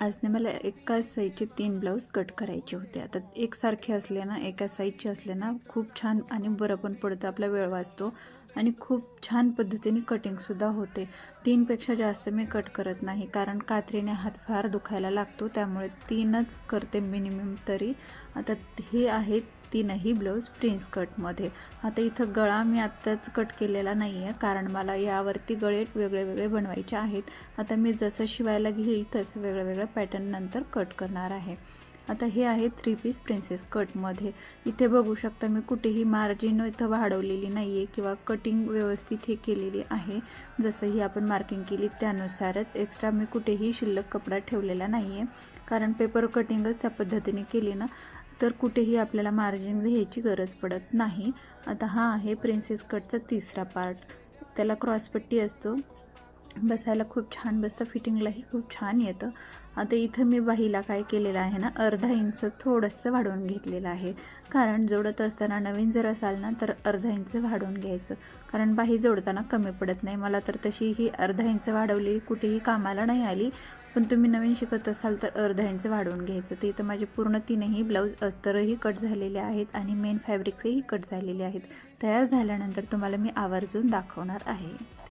आज ना मला एकाच साईजचे तीन ब्लाऊज कट करायचे होते. आता एकसारखे असले ना एका साईजचे असले ना खूप छान आणि बरं पण पडतं आपला वेळ वाचतो. आणि खूप छान पद्धतीने कटिंगसुद्धा होते. तीनपेक्षा जास्त मी कट करत नाही कारण कात्रीने हात फार दुखायला लागतो त्यामुळे तीनच करते मिनिमम तरी. आता हे आहेत तीनही ब्लाऊज प्रिन्स कटमध्ये. आता इथं गळा मी आत्ताच कट केलेला नाही आहे कारण मला यावरती गळे वेगळे वेगळे बनवायचे आहेत. आता मी जसं शिवायला घेईल तसं वेगळं वेगळं पॅटर्न नंतर कट करणार आहे. आता हे आहे थ्री पीस प्रिन्सेस कटमध्ये इथे बघू शकता मी कुठेही मार्जिन इथं वाढवलेली नाही आहे किंवा कटिंग व्यवस्थित हे केलेली आहे. जसं ही आपण मार्किंग केली त्यानुसारच एक्स्ट्रा मी कुठेही शिल्लक कपडा ठेवलेला नाही आहे कारण पेपर कटिंगच त्या पद्धतीने केली ना. तर कुठेही आपल्याला मार्जिन घ्यायची गरज पडत नाही. आता हा आहे प्रिन्सेस कटचा तिसरा पार्ट त्याला क्रॉसपट्टी असतो. बसायला खूप छान बसतं. फिटिंगलाही खूप छान येतं. आता इथं मी बाहीला काय केलेलं आहे ना अर्धा इंच थोडंसं वाढवून घेतलेलं आहे. कारण जोडत असताना नवीन जर असाल ना तर अर्धा इंच वाढवून घ्यायचं. कारण बाही जोडताना कमी पडत नाही. मला तर तशी ही अर्धा इंच वाढवलेली कुठेही कामाला नाही आली. पण तुम्ही नवीन शिकत असाल तर अर्धा इंच वाढवून घ्यायचं. ते इथं माझे पूर्ण तीनही ब्लाऊज अस्तरही कट झालेले आहेत आणि मेन फॅब्रिक्सही कट झालेले आहेत. तयार झाल्यानंतर तुम्हाला मी आवर्जून दाखवणार आहे.